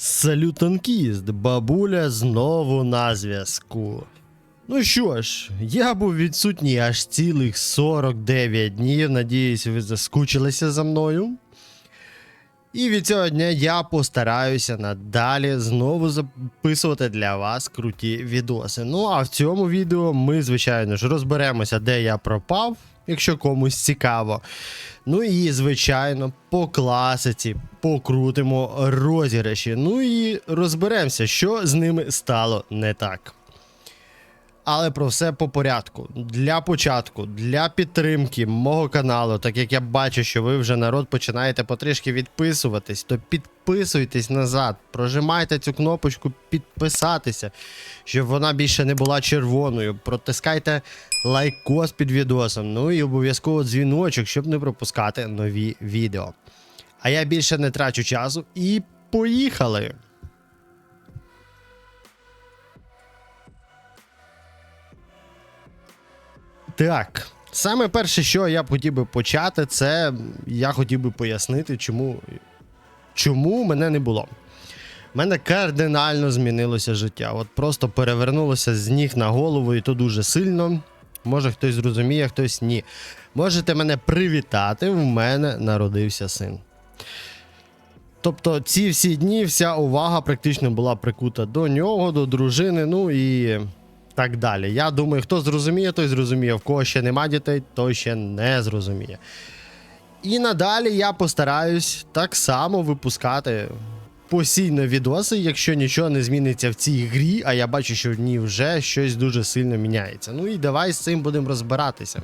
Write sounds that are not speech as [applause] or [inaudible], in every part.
Салютанкіст, бабуля знову на зв'язку. Ну що ж, я був відсутній аж цілих 49 днів. Надіюсь, ви заскучилися за мною. І від цього дня я постараюся надалі знову записувати для вас круті відоси. Ну а в цьому відео ми, звичайно ж, розберемося, де я пропав, якщо комусь цікаво. Ну і, звичайно, по класиці покрутимо розіграші. Ну і розберемося, що з ними стало не так. Але про все по порядку. Для початку, для підтримки мого каналу, так як я бачу, що ви вже народ починаєте потрішки відписуватись, то підписуйтесь назад, прожимайте цю кнопочку підписатися, щоб вона більше не була червоною. Протискайте лайкос під відосом. Ну і обов'язково дзвіночок, щоб не пропускати нові відео. А я більше не трачу часу і поїхали! Так, саме перше, що я б хотів би почати, це я хотів би пояснити, чому, чому мене не було. У мене кардинально змінилося життя. От просто перевернулося з ніг на голову, і то дуже сильно. Може хтось зрозуміє, хтось ні. Можете мене привітати, в мене народився син. Тобто ці всі дні вся увага практично була прикута до нього, до дружини, ну і так далі. Я думаю, хто зрозуміє, той зрозуміє. В кого ще нема дітей, той ще не зрозуміє. І надалі я постараюсь так само випускати постійно відоси, якщо нічого не зміниться в цій грі, а я бачу, що в ній вже щось дуже сильно міняється. Ну і давай з цим будемо розбиратися.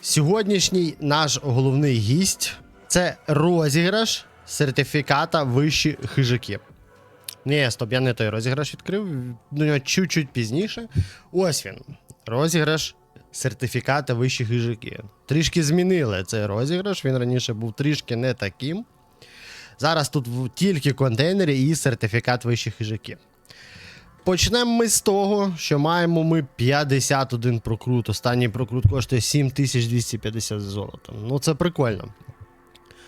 Сьогоднішній наш головний гість це розіграш сертифіката вищі хижаки. Ні, стоп, я не той розіграш відкрив. До нього чуть-чуть пізніше. Ось він. Розіграш сертифіката вищі хижаки. Трішки змінили цей розіграш. Він раніше був трішки не таким. Зараз тут тільки контейнери і сертифікат вищих хижаків. Почнемо ми з того, що маємо ми 51 прокрут. Останній прокрут коштує 7250 золота. Ну це прикольно.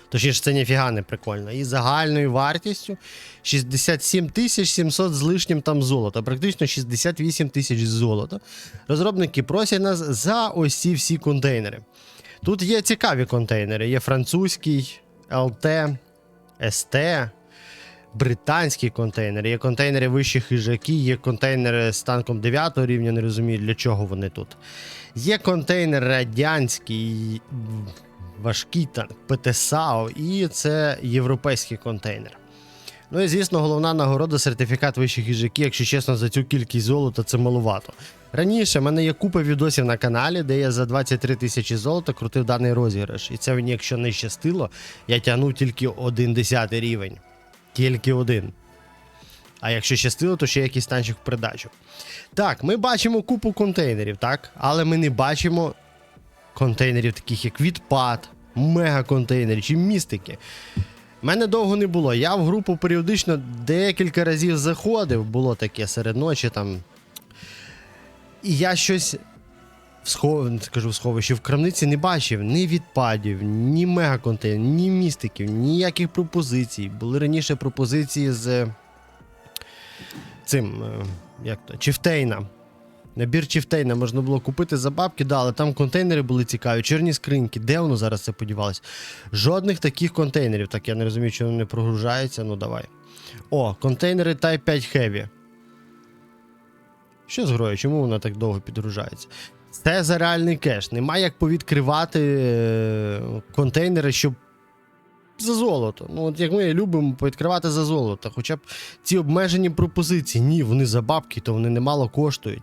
Точніше, це ніфіга не прикольно. І загальною вартістю 67 тисяч 700 з лишнім там золота, практично 68 тисяч золота. Розробники просять нас за ось всі контейнери. Тут є цікаві контейнери: є французький, ЛТ, СТ, британський контейнер, є контейнери вищих хижаки, є контейнери з танком 9 рівня, не розумію, для чого вони тут. Є контейнер радянський, важкий танк, ПТСАО, і це європейський контейнер. Ну і звісно, головна нагорода сертифікат вищих хижаків, якщо чесно, за цю кількість золота це маловато. Раніше в мене є купа відосів на каналі, де я за 23 тисячі золота крутив даний розіграш. І це мені, якщо не щастило, я тягнув тільки один десятий рівень. Тільки один. А якщо щастило, то ще якийсь танчик в придачу. Так, ми бачимо купу контейнерів, так? Але ми не бачимо контейнерів, таких як відпад, мегаконтейнери чи містики. Мене довго не було. Я в групу періодично декілька разів заходив, було таке серед ночі там. І я щось в схов... скажу, в сховищі в крамниці не бачив ні відпадів, ні мегаконтейнерів, ні містиків, ніяких пропозицій. Були раніше пропозиції з цим, е, як то, Чифтейна. Набір Чифтейна можна було купити за бабки, да, але там контейнери були цікаві, чорні скриньки. Де воно зараз це подівалось? Жодних таких контейнерів. Так я не розумію, вони не прогружаються. Ну давай. О, контейнери Type 5 Heavy. Що з грою? Чому вона так довго підгружається? Це за реальний кеш. Немає як повідкривати е, контейнери, щоб за золото. Ну, от як ми любимо повідкривати за золото. Хоча б ці обмежені пропозиції. Ні, вони за бабки, то вони немало коштують.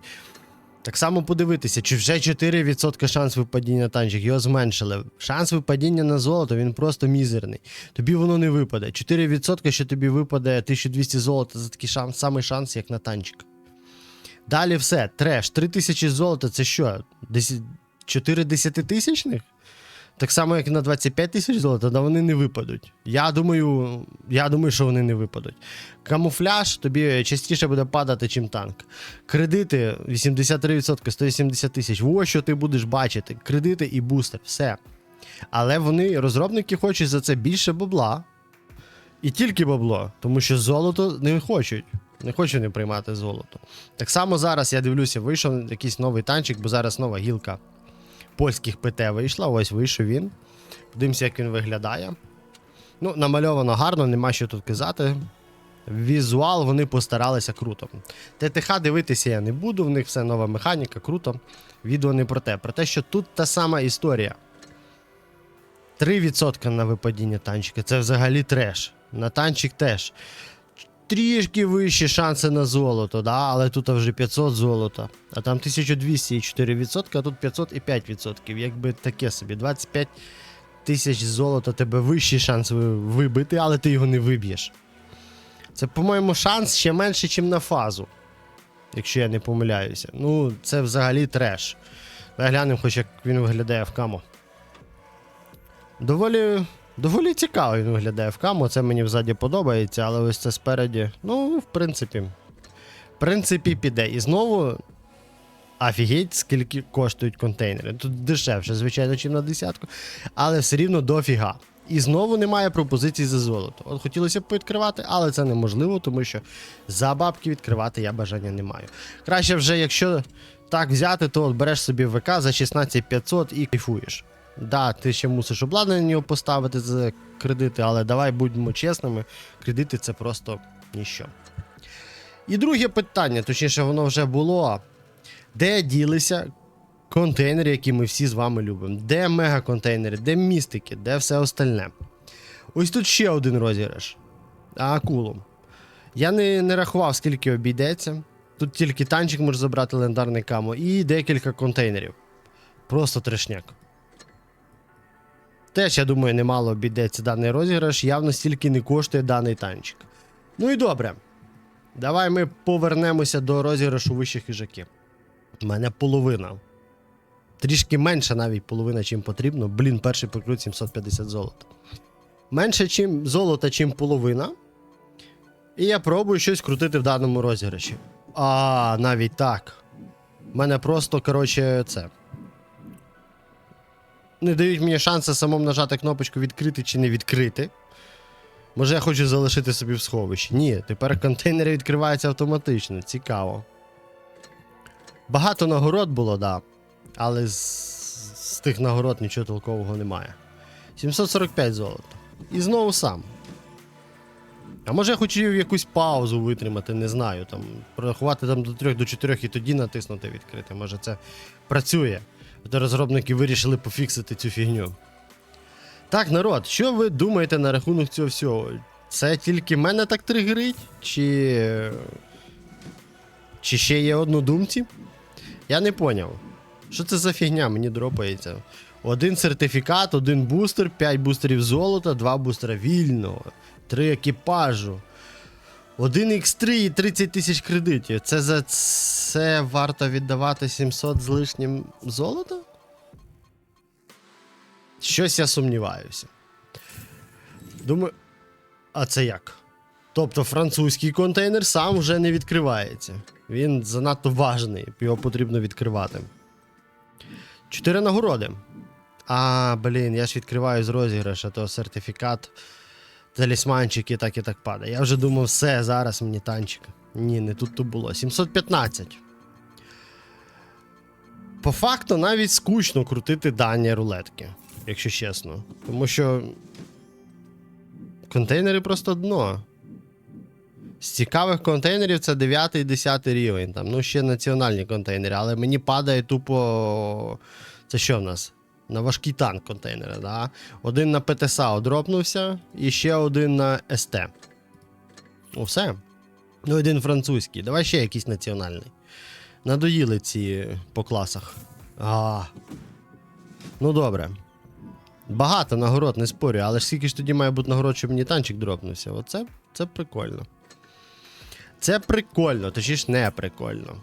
Так само подивитися, чи вже 4% шанс випадіння танчик, його зменшили. Шанс випадіння на золото він просто мізерний. Тобі воно не випаде. 4%, що тобі випаде 1200 золота за такий шанс, самий шанс, як на танчик. Далі все, треш. 3000 золота це що? 10... 4 десятитисячних? Так само, як на 25 тисяч золота, да вони не випадуть. Я думаю, я думаю, що вони не випадуть. Камуфляж тобі частіше буде падати, чим танк. Кредити 83%, 180 тисяч. Ось що ти будеш бачити. Кредити і бустер, все. Але вони, розробники, хочуть за це більше бабла. І тільки бабло, тому що золото не хочуть. Не хочуть не приймати золото. Так само зараз я дивлюся, вийшов якийсь новий танчик, бо зараз нова гілка польських ПТ вийшла. Ось вийшов він. Подивимося, як він виглядає. Ну, намальовано гарно, нема що тут казати. Візуал вони постаралися круто. ТТХ дивитися я не буду, в них все нова механіка, круто. Відео не про те. Про те, що тут та сама історія. 3% на випадіння танчика. Це взагалі треш. На танчик теж. Трішки вищі шанси на золото, да? але тут вже 500 золота. А там 1200 і 4%, а тут 500 і 5%. Якби таке собі. 25 тисяч золота тебе вищий шанс вибити, але ти його не виб'єш. Це, по-моєму, шанс ще менше, ніж на фазу. Якщо я не помиляюся. Ну, це взагалі треш. Давай глянемо, хоч як він виглядає в камо. Доволі. Доволі цікаво він виглядає в камо. Це мені взаді подобається, але ось це спереді. Ну, в принципі. В принципі, піде. І знову. Офігеть, скільки коштують контейнери. Тут дешевше, звичайно, чим на десятку, але все рівно дофіга. І знову немає пропозицій за золото. От хотілося б відкривати, але це неможливо, тому що за бабки відкривати я бажання не маю. Краще вже, якщо так взяти, то от береш собі ВК за 16500 і кайфуєш. Да, ти ще мусиш обладнання на нього поставити за кредити, але давай будьмо чесними, кредити це просто ніщо. І друге питання, точніше, воно вже було. Де ділися контейнери, які ми всі з вами любимо? Де мегаконтейнери, де містики, де все остальне? Ось тут ще один розіграш. А акулу. Я не, не рахував, скільки обійдеться. Тут тільки танчик може забрати легендарний камо і декілька контейнерів. Просто трешняк. Теж, я думаю, немало обійдеться даний розіграш, явно стільки не коштує даний танчик. Ну і добре. Давай ми повернемося до розіграшу вищих хижаків. У мене половина. Трішки менше навіть половина, чим потрібно. Блін, перший покрут 750 золота. Менше чим золота, чим половина. І я пробую щось крутити в даному розіграші. А, навіть так. У мене просто, коротше, це. Не дають мені шанси самому нажати кнопочку відкрити чи не відкрити. Може, я хочу залишити собі в сховищі. Ні, тепер контейнери відкриваються автоматично. Цікаво. Багато нагород було, да. Але з, з тих нагород нічого толкового немає. 745 золота. І знову сам. А може я хотів якусь паузу витримати, не знаю. Там, порахувати там до 3 до 4 і тоді натиснути відкрити. Може це працює. Розробники вирішили пофіксити цю фігню. Так, народ, що ви думаєте на рахунок цього всього? Це тільки мене так тригерить? Чи. Чи ще є однодумці? Я не поняв. Що це за фігня мені дропається? Один сертифікат, один бустер, 5 бустерів золота, 2 бустера вільного, 3 екіпажу. Один X3 і 30 тисяч кредитів. Це за це варто віддавати 700 з лишнім золота? Щось я сумніваюся. Думаю. А це як? Тобто французький контейнер сам вже не відкривається. Він занадто важний, його потрібно відкривати. Чотири нагороди. А, блін, я ж відкриваю з розіграша, то сертифікат, талісманчик і так і так падає. Я вже думав, все, зараз мені танчик. Ні, не тут то було. 715. По факту навіть скучно крутити дані рулетки, якщо чесно. Тому що. Контейнери просто дно. З цікавих контейнерів це 9 і 10 рівень. Там, ну, ще національні контейнери, але мені падає тупо. Це що в нас? На важкий танк контейнери, да? Один на ПТСА дропнувся, і ще один на СТ. Ну, все. Ну, один французький. Давай ще якийсь національний. Надоїли ці по класах. А. Ну добре. Багато нагород, не спорю, але ж скільки ж тоді має бути нагород, щоб мені танчик дропнувся. Оце це прикольно. Це прикольно, точніше не прикольно.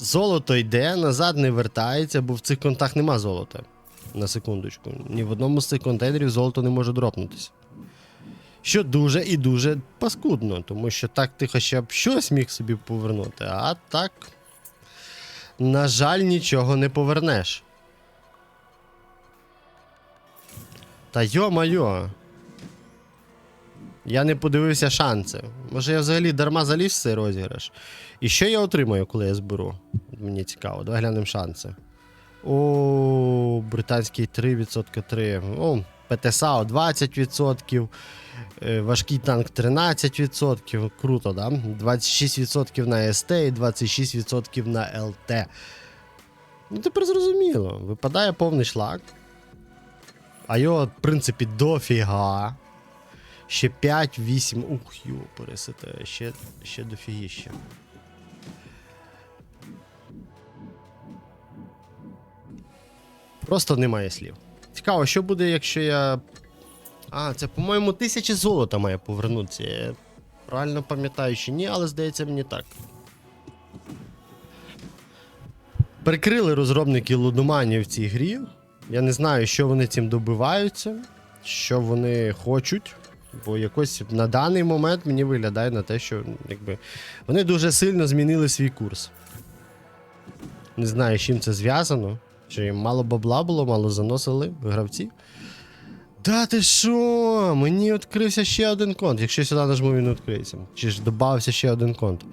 Золото йде, назад не вертається, бо в цих контах нема золота. На секундочку. Ні в одному з цих контейнерів золото не може дропнутися. Що дуже і дуже паскудно, тому що так ти хоча б щось міг собі повернути, а так. На жаль, нічого не повернеш. Та йо-майо. Я не подивився шанси. Може я взагалі дарма заліз в цей розіграш. І що я отримаю, коли я зберу? Мені цікаво, давай глянемо шанси. О, британський 3%, 3. О, ПТСАО 20%. е, Важкий танк 13%. Круто, да? 26% на СТ і 26% на ЛТ. Ну, тепер зрозуміло. Випадає повний шлак. А його, в принципі, дофіга. Ще 5-8. Ух, йо, пересите. Ще, ще дофігіще. Просто немає слів. Цікаво, що буде, якщо я. А, це, по-моєму, тисячі золота має повернутися. Я правильно пам'ятаю, чи ні, але здається мені так. Прикрили розробники лудоманів в цій грі. Я не знаю, що вони цим добиваються, що вони хочуть. Бо якось на даний момент мені виглядає на те, що якби, вони дуже сильно змінили свій курс. Не знаю, з чим це зв'язано. Що їм мало бабла було, мало заносили гравці. Да ти що? Мені відкрився ще один конт. Якщо сюди нажму, він відкриється. Чи ж додався ще один конт.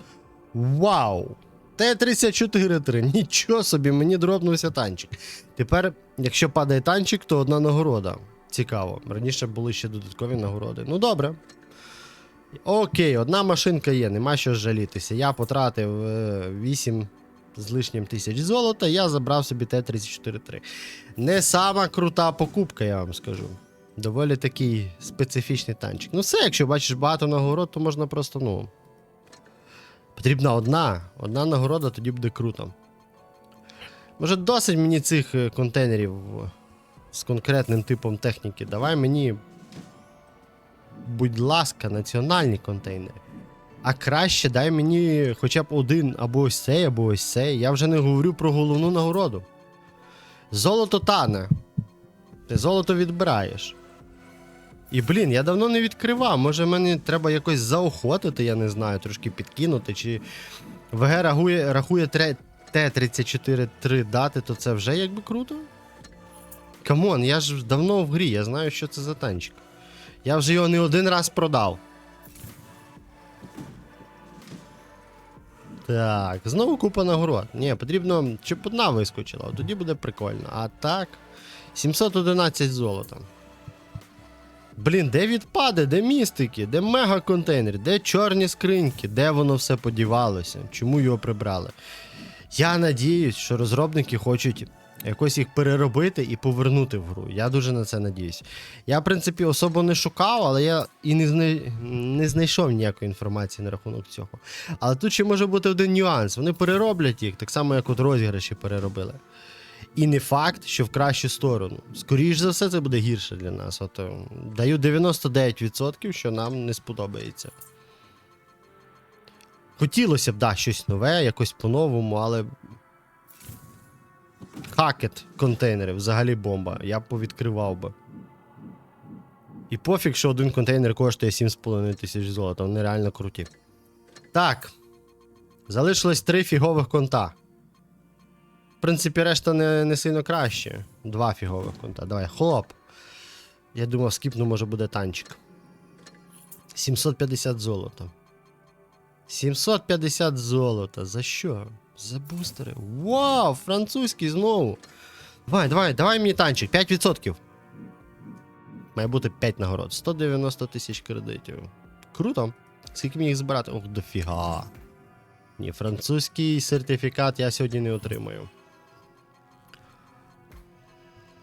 Вау! Т-34-3. [laughs] Нічого собі, мені дропнувся танчик. Тепер, якщо падає танчик, то одна нагорода. Цікаво. Раніше були ще додаткові нагороди. Ну добре. Окей, одна машинка є, нема що жалітися. Я потратив е, 8 з лишнім тисяч золота, я забрав собі Т-34-3. Не сама крута покупка, я вам скажу. Доволі такий специфічний танчик. Ну все, якщо бачиш багато нагород, то можна просто, ну. Потрібна одна. Одна нагорода, тоді буде круто. Може, досить мені цих е, контейнерів е, з конкретним типом техніки. Давай мені. Будь ласка, національні контейнери. А краще дай мені хоча б один або ось цей, або ось цей. Я вже не говорю про головну нагороду. Золото тане. Ти золото відбираєш. І блін, я давно не відкривав. Може мені треба якось заохотити, я не знаю, трошки підкинути. Чи ВГ рахує, рахує Т-34-3 дати, то це вже якби круто. Камон, я ж давно в грі, я знаю, що це за танчик. Я вже його не один раз продав. Так, знову купа нагород. Ні, потрібно, щоб одна вискочила, тоді буде прикольно. А так. 711 золота. Блін, де відпади, де містики, де мега-контейнер, де чорні скриньки, де воно все подівалося, чому його прибрали? Я надіюсь, що розробники хочуть якось їх переробити і повернути в гру. Я дуже на це надіюсь. Я, в принципі, особо не шукав, але я і не, знай... не знайшов ніякої інформації на рахунок цього. Але тут ще може бути один нюанс. Вони перероблять їх, так само, як от розіграші переробили. І не факт, що в кращу сторону. Скоріш за все, це буде гірше для нас. От, е, даю 99%, що нам не сподобається. Хотілося б, да, щось нове, якось по-новому, але. Хакет контейнери, взагалі бомба. Я б повідкривав би. І пофіг, що один контейнер коштує 7,5 тисяч золота. Вони реально круті. Так. Залишилось три фігових конта. В принципі, решта не, не сильно краще. Два фігових конта. Давай, хлоп. Я думав, скіпну може буде танчик. 750 золота. 750 золота. За що? За бустери. Вау! Французький знову. Давай, давай, давай мені танчик. 5%. Має бути 5 нагород. 190 тисяч кредитів. Круто. Скільки мені їх збирати? Ох, дофіга. Ні, французький сертифікат я сьогодні не отримаю.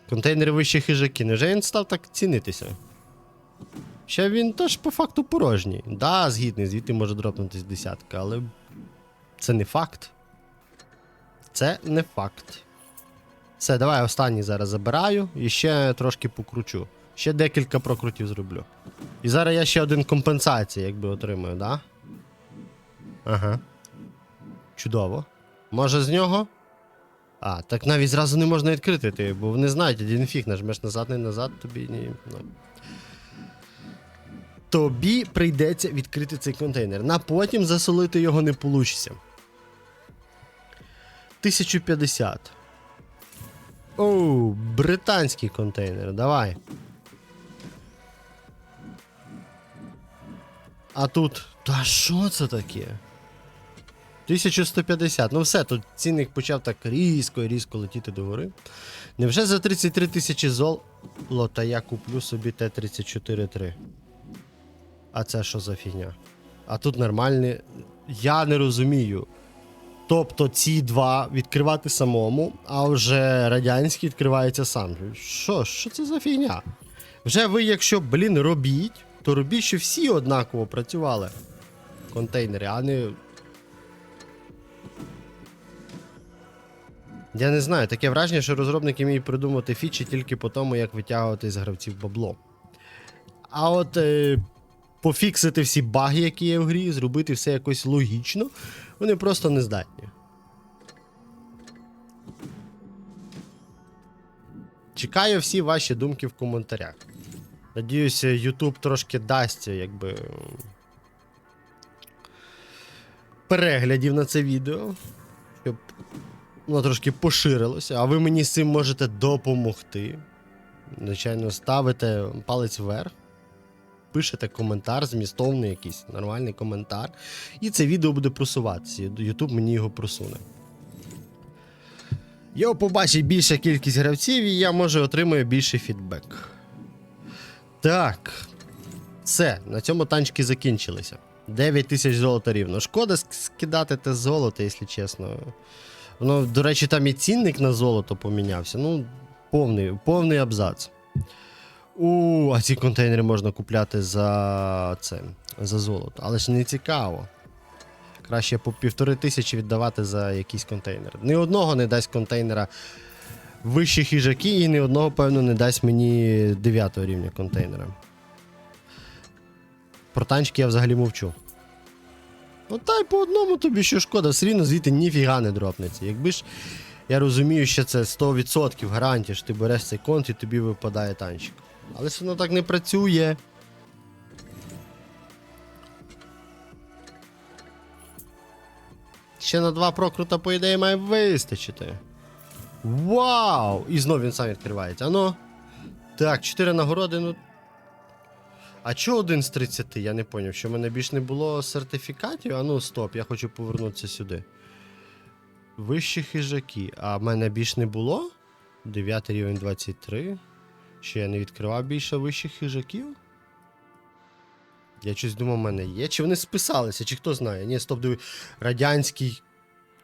Контейнери вищі хижаки. Невже він став так цінитися? Ще він теж по факту порожній. Да, згідний, звідти може дропнутись десятка, але це не факт. Це не факт. Все, давай останній зараз забираю і ще трошки покручу. Ще декілька прокрутів зроблю. І зараз я ще один компенсація, якби отримаю, да? Ага. Чудово. Може з нього? А, так навіть зразу не можна відкрити, ти, бо вони знають, один фіг, нажмеш назад, не назад, тобі ні. Ну. Тобі прийдеться відкрити цей контейнер. На потім засолити його не вийде. 1050. Оу, британський контейнер, давай. А тут. Та що це таке? 1150. Ну все, тут цінник почав так різко і різко летіти догори. Невже за 33 тисячі золота я куплю собі Т-34-3? А це що за фігня? А тут нормальні. Я не розумію. Тобто ці два відкривати самому, а вже радянський відкривається сам. Що? Що це за фігня? Вже ви, якщо, блін, робіть, то робіть, що всі однаково працювали. Контейнери, а не. Я не знаю, таке враження, що розробники вміють придумати фічі тільки по тому, як витягувати з гравців бабло. А от е, пофіксити всі баги, які є в грі, зробити все якось логічно, вони просто не здатні. Чекаю всі ваші думки в коментарях. Надіюся, YouTube трошки дасть, якби. Переглядів на це відео, щоб воно трошки поширилося, а ви мені з цим можете допомогти. Звичайно, ставите палець вверх, пишете коментар, змістовний якийсь нормальний коментар. І це відео буде просуватися. YouTube мені його просуне. Його побачить більша кількість гравців, і я може отримаю більший фідбек. Так. Все, на цьому танчики закінчилися. 9 тисяч золота рівно. Шкода скидати те золото, якщо чесно. Воно, до речі, там і цінник на золото помінявся. Ну, повний, повний абзац. У, а ці контейнери можна купляти за це, за золото. Але ж не цікаво. Краще по півтори тисячі віддавати за якийсь контейнер. Ні одного не дасть контейнера вищі хижаки, і ні одного, певно, не дасть мені 9 рівня контейнера. Про танчики я взагалі мовчу. Ну та й по одному тобі що шкода, все рівно звідти ніфіга не дропнеться. Якби ж я розумію, що це 100% гарантія, що ти береш цей конт і тобі випадає танчик. Але ж воно так не працює. Ще на два прокрута, по ідеї, має вистачити. Вау! І знов він сам відкривається. Ано. Так, 4 нагороди, ну. А чого один з 30? Я не поняв, що в мене більш не було сертифікатів. А ну, стоп, я хочу повернутися сюди. Вищі хижаки. А в мене більш не було? 9 рівень 23. Що я не відкривав більше вищих хижаків? Я щось думав, в мене є. Чи вони списалися, чи хто знає? Ні, стоп, диви. Радянський,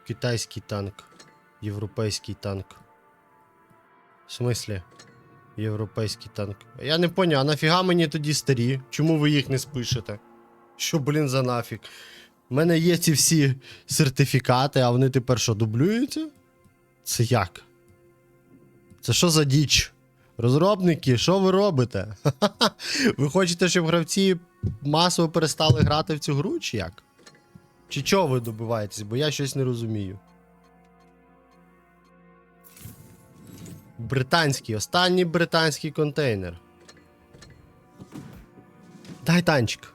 китайський танк, європейський танк. В смислі? Європейський танк. Я не поняв, а нафіга мені тоді старі? Чому ви їх не спишете? Що, блін, за нафіг? У мене є ці всі сертифікати, а вони тепер що, дублюються? Це як? Це що за діч? Розробники, що ви робите? [laughs] Ви хочете, щоб гравці масово перестали грати в цю гру, чи як? Чи чого ви добиваєтесь? Бо я щось не розумію. Британський, останній британський контейнер. Дай танчик.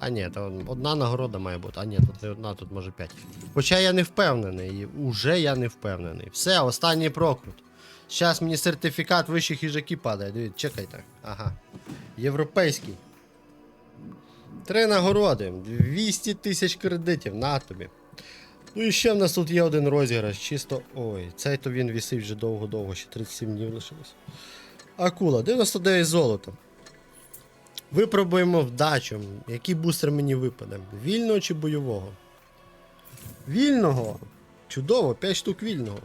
А ні, то одна нагорода має бути. А ні, тут не одна, тут може п'ять. Хоча я не впевнений. Уже я не впевнений. Все, останній прокрут. Зараз мені сертифікат вищих їжаки падає. Дивіться, чекайте. Ага. Європейський. Три нагороди. 200 тисяч кредитів. На тобі. Ну і ще в нас тут є один розіграш. Чисто. Ой, цей то він вісить вже довго-довго, ще 37 днів лишилось. Акула, 99 золота. Випробуємо вдачу. Який бустер мені випаде? Вільного чи бойового? Вільного. Чудово, 5 штук вільного.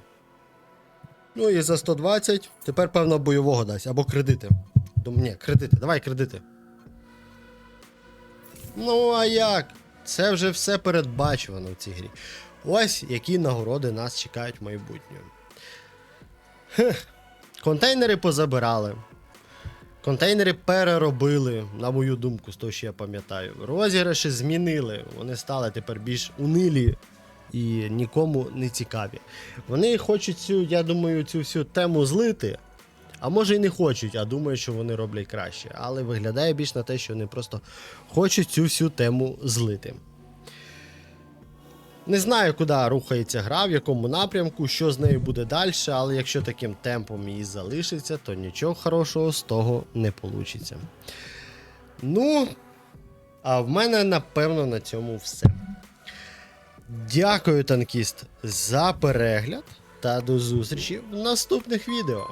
Ну і за 120. Тепер, певно, бойового дасть. Або кредити. Дум... Ні, кредити. Давай кредити. Ну, а як? Це вже все передбачувано в цій грі. Ось які нагороди нас чекають в майбутньому. Контейнери позабирали. Контейнери переробили, на мою думку, з того, що я пам'ятаю. Розіграші змінили. Вони стали тепер більш унилі і нікому не цікаві. Вони хочуть цю, я думаю, цю всю тему злити. А може і не хочуть, а думають, що вони роблять краще. Але виглядає більш на те, що вони просто хочуть цю всю тему злити. Не знаю, куди рухається гра, в якому напрямку, що з нею буде далі, але якщо таким темпом її залишиться, то нічого хорошого з того не вийде. Ну, А в мене, напевно, на цьому все. Дякую, танкіст, за перегляд та до зустрічі в наступних відео.